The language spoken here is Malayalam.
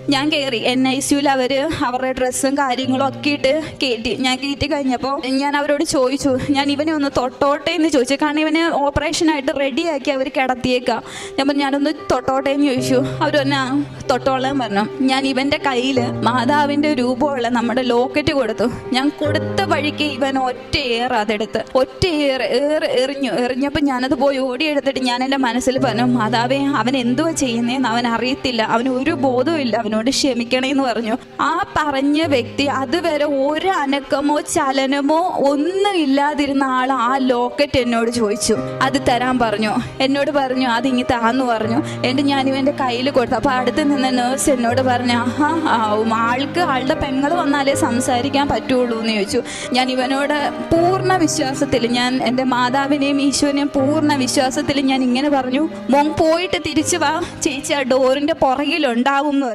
ഞാൻ കയറി എൻ ഐ സിയിൽ അവർ അവരുടെ ഡ്രസ്സും കാര്യങ്ങളും ഒക്കെ ഇട്ട് കയറ്റി ഞാൻ കയറ്റി കഴിഞ്ഞപ്പോൾ ഞാൻ അവരോട് ചോദിച്ചു ഞാൻ ഇവനെ ഒന്ന് തൊട്ടോട്ടെ എന്ന് ചോദിച്ചു. കാരണം ഇവനെ ഓപ്പറേഷനായിട്ട് റെഡിയാക്കി അവർ കിടത്തിയേക്കാം. ഞാൻ പറഞ്ഞു ഞാനൊന്ന് തൊട്ടോട്ടെ എന്ന് ചോദിച്ചു. അവർ എന്നെ "ആ, തൊട്ടോളാൻ പറഞ്ഞു. ഞാൻ ഇവന്റെ കയ്യിൽ മാതാവിന്റെ രൂപമുള്ള നമ്മുടെ ലോക്കറ്റ് കൊടുത്തു. ഞാൻ കൊടുത്ത വഴിക്ക് ഇവൻ ഒറ്റ ഏറ് അതെടുത്ത്. ഒറ്റ ഏറ് ഏറ് എറിഞ്ഞു. എറിഞ്ഞപ്പോൾ ഞാനത് പോയി ഓടിയെടുത്തിട്ട് ഞാൻ എന്റെ മനസ്സിൽ പറഞ്ഞു മാതാവേ അവൻ എന്തുവാ ചെയ്യുന്നതെന്ന് അവൻ അറിയത്തില്ല. അവന് ഒരു ബോധവും ഇല്ല അവനോട് ക്ഷമിക്കണേന്ന് പറഞ്ഞു. ആ പറഞ്ഞ വ്യക്തി അതുവരെ ഒരു അനക്കമോ ചലനമോ ഒന്നും ഇല്ലാതിരുന്ന ആൾ ആ ലോക്കറ്റ് എന്നോട് ചോദിച്ചു. അത് തരാൻ പറഞ്ഞു. എന്നോട് പറഞ്ഞു അത് ഇങ്ങി താന്ന് പറഞ്ഞു. എന്നിട്ട് ഞാൻ ഇവന്റെ കയ്യിൽ കൊടുത്തു. അപ്പോൾ അടുത്ത് നിന്ന് നേഴ്സ് എന്നോട് പറഞ്ഞു ആഹാ ആ, ആൾക്ക് ആളുടെ പെങ്ങൾ വന്നാലേ സംസാരിക്കാൻ പറ്റുള്ളൂ എന്ന് ചോദിച്ചു. ഞാൻ ഇവനോട് പൂർണ വിശ്വാസത്തിൽ ഞാൻ എന്റെ മാതാവിനെയും ഈശോനെയും പൂർണ വിശ്വാസത്തിൽ ഞാൻ ഇങ്ങനെ പറഞ്ഞു മോൻ പോയിട്ട് തിരിച്ചു വാ. ചേച്ചി ആ ഡോറിന്റെ പുറകിലുണ്ടാവും എന്ന്